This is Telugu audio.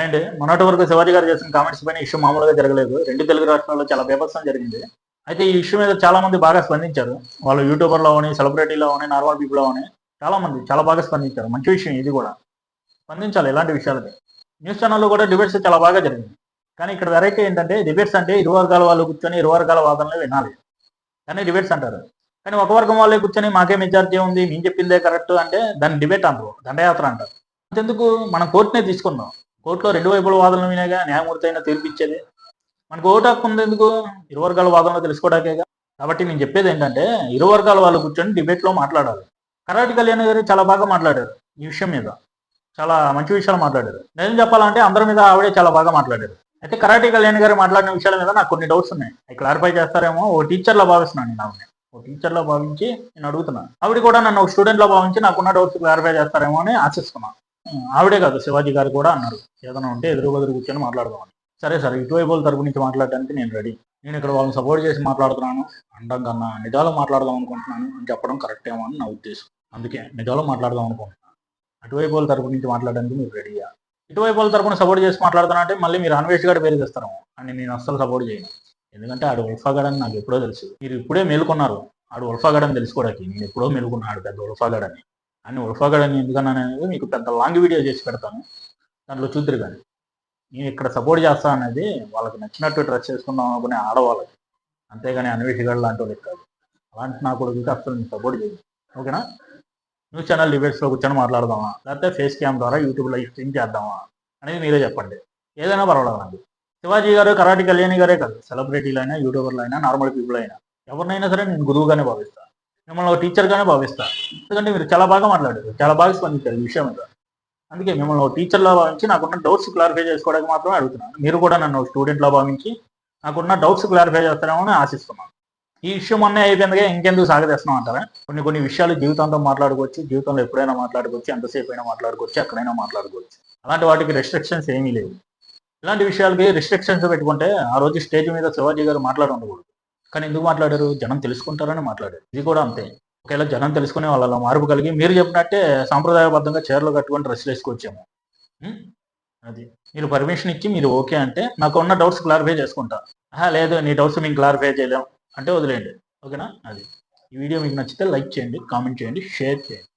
అండ్ మొన్నటి వరకు శివాజీ గారు చేసిన కామెంట్స్ పైన ఇష్యూ మామూలుగా జరగలేదు. రెండు తెలుగు రాష్ట్రాల్లో చాలా బీభత్సం జరిగింది. అయితే ఈ ఇష్యూ మీద చాలా మంది బాగా స్పందించారు. వాళ్ళు యూట్యూబర్లో అని సెలబ్రిటీలో అని నార్మల్ పీపుల్లో అని చాలా మంది చాలా బాగా స్పందించారు. మంచి విషయం ఇది కూడా. స్పందించాలి ఇలాంటి విషయాలకి. న్యూస్ ఛానల్లో కూడా డిబేట్స్ చాలా బాగా జరిగింది. కానీ ఇక్కడ వెరైటీ ఏంటంటే డిబేట్స్ అంటే ఇరు వర్గాల వాళ్ళు కూర్చొని ఇరు వర్గాల వాదనలు వినాలి. కానీ డిబేట్స్ అంటారు. కానీ ఒక వర్గం వాళ్ళే కూర్చొని మాకే మెజార్టీ ఉంది మేము చెప్పిందే కరెక్ట్ అంటే దాన్ని డిబేట్ అంటారు. దండయాత్ర అంటారు. అంతెందుకు? మనం కోర్టునే తీసుకుందాం. కోర్టులో రెండు వైపుల వాదనలు వినేగా న్యాయమూర్తి అయినా తీర్పిచ్చేది. మనకు ఓటు హక్కు ఉంది ఎందుకు ఇరు వర్గాల వాదనలు తెలుసుకోవడాకేగా కాబట్టి నేను చెప్పేది ఏంటంటే ఇరు వర్గాల వాళ్ళు కూర్చొని డిబేట్లో మాట్లాడాలి. కరాటి కళ్యాణ్ గారు చాలా బాగా మాట్లాడారు ఈ విషయం మీద. చాలా మంచి విషయాలు మాట్లాడారు. నేను చెప్పాలంటే అందరి మీద ఆవిడే చాలా బాగా మాట్లాడారు. అయితే కరాటే కళ్యాణ్ గారు మాట్లాడిన విషయాల మీద నాకు కొన్ని డౌట్స్ ఉన్నాయి. అవి క్లారిఫై చేస్తారేమో ఓ టీచర్లో భావిస్తున్నాను నేను ఆవిడ ఓ టీచర్లో భావించి నేను అడుగుతున్నాను ఆవిడ కూడా నన్ను ఒక స్టూడెంట్లో భావించి నాకున్న డౌట్స్ క్లారిఫై చేస్తారేమో అని ఆశిస్తున్నాను ఆవిడే కాదు శివాజీ గారు కూడా అన్నారు. ఏదైనా ఉంటే ఎదురు బదురు కూర్చొని మాట్లాడదామని. సరే సరే ఇటువైపుల తరపు నుంచి మాట్లాడడానికి నేను రెడీ. నేను ఇక్కడ వాళ్ళని సపోర్ట్ చేసి మాట్లాడుతున్నాను. అండం కన్నా నిజాలు మాట్లాడదాం అనుకుంటున్నాను అని చెప్పడం కరెక్ట్ ఏమో అని నా ఉద్దేశం. అందుకే నిజాలు మాట్లాడదాం అనుకుంటున్నాను. అటువైపు వాళ్ళ తరపు నుంచి మాట్లాడడానికి మీరు రెడీయా ఇటువైపు వాళ్ళ తరపున సపోర్ట్ చేసి మాట్లాడుతున్నా అంటే మళ్ళీ మీరు అన్వేష్ గారు పేరు తెస్తారు అని నేను అస్సలు సపోర్ట్ చేయను. ఎందుకంటే ఆడు ఉల్ఫాగాడ్ అని నాకు ఎప్పుడో తెలుసు. మీరు ఇప్పుడే మేలుకున్నారు. ఆడు ఉల్ఫాగాడ్ అని తెలుసుకోవడానికి నేను ఎప్పుడో మేలుకున్నాడు పెద్ద ఉల్ఫాగాడ్ అని. అని ఉల్ఫాగాడ్ అని ఎందుకన్నాను మీకు పెద్ద లాంగ్ వీడియో చేసి పెడతాను. దాంట్లో చూద్దరు కానీ. నేను ఇక్కడ సపోర్ట్ చేస్తా అనేది వాళ్ళకి నచ్చినట్టు డ్రెస్ చేసుకుందాం అనుకునే ఆడవాళ్ళకి. అంతేగాని అన్వేష్ గారు లాంటి వాళ్ళకి కాదు. అలాంటి నా కొడుకుకి అసలు నేను సపోర్ట్ చేయను. ఓకేనా? న్యూస్ ఛానల్ డిబేట్స్లో కూర్చొని మాట్లాడదామా? లేకపోతే ఫేస్ క్యామ్ ద్వారా యూట్యూబ్లో స్ట్రీమ్ చేద్దామా? అనేది మీరే చెప్పండి. ఏదైనా పర్వాలేదు నాకు శివాజీ గారు కరాటి కళ్యాణి గారే కాదు. సెలబ్రిటీలైనా యూట్యూబర్లైనా అయినా నార్మల్ పీపుల్ అయినా. ఎవరినైనా సరే నేను గురువుగానే భావిస్తాను మిమ్మల్ని ఒక టీచర్గానే భావిస్తా. ఎందుకంటే మీరు చాలా బాగా మాట్లాడారు. చాలా బాగా స్పందించారు ఈ విషయం మీద అందుకే మిమ్మల్ని ఒక టీచర్లా భావించి నాకున్న డౌట్స్ క్లారిఫై చేసుకోవడానికి మాత్రమే అడుగుతున్నాను. మీరు కూడా నన్ను స్టూడెంట్లా భావించి నాకున్న డౌట్స్ క్లారిఫై చేస్తారేమో అని ఆశిస్తున్నాను. ఈ విషయం అన్నీ అయిపోయిందిగా ఇంకెందుకు సాగదీస్తున్నాం అంటారా? కొన్ని కొన్ని విషయాలు జీవితంతో మాట్లాడుకోవచ్చు జీవితంలో ఎప్పుడైనా మాట్లాడుకోవచ్చు ఎంతసేపు అయినా మాట్లాడుకోవచ్చు ఎక్కడైనా మాట్లాడుకోవచ్చు. అలాంటి వాటికి రెస్ట్రిక్షన్స్ ఏమీ లేవు. ఇలాంటి విషయాలకి రిస్ట్రిక్షన్స్ పెట్టుకుంటే ఆ రోజు స్టేజ్ మీద శివాజీ గారు మాట్లాడకూడదు కానీ ఎందుకు మాట్లాడారు? జనం తెలుసుకుంటారని మాట్లాడారు. ఇది కూడా అంతే. ఒకవేళ జనం తెలుసుకునే వాళ్ళ మార్పు కలిగి మీరు చెప్పినట్టే సాంప్రదాయబద్ధంగా చీరలు కట్టుకొని డ్రెస్సులు వేసుకొచ్చాము. అది. మీరు పర్మిషన్ ఇచ్చి మీరు ఓకే అంటే నాకు ఉన్న డౌట్స్ క్లారిఫై చేసుకుంటా. ఆహా, లేదు నీ డౌట్స్ మేము క్లారిఫై చేయలేం. అంటే వదిలేయండి. ఓకేనా? అది. ఈ వీడియో మీకు నచ్చితే లైక్ చేయండి కామెంట్ చేయండి షేర్ చేయండి.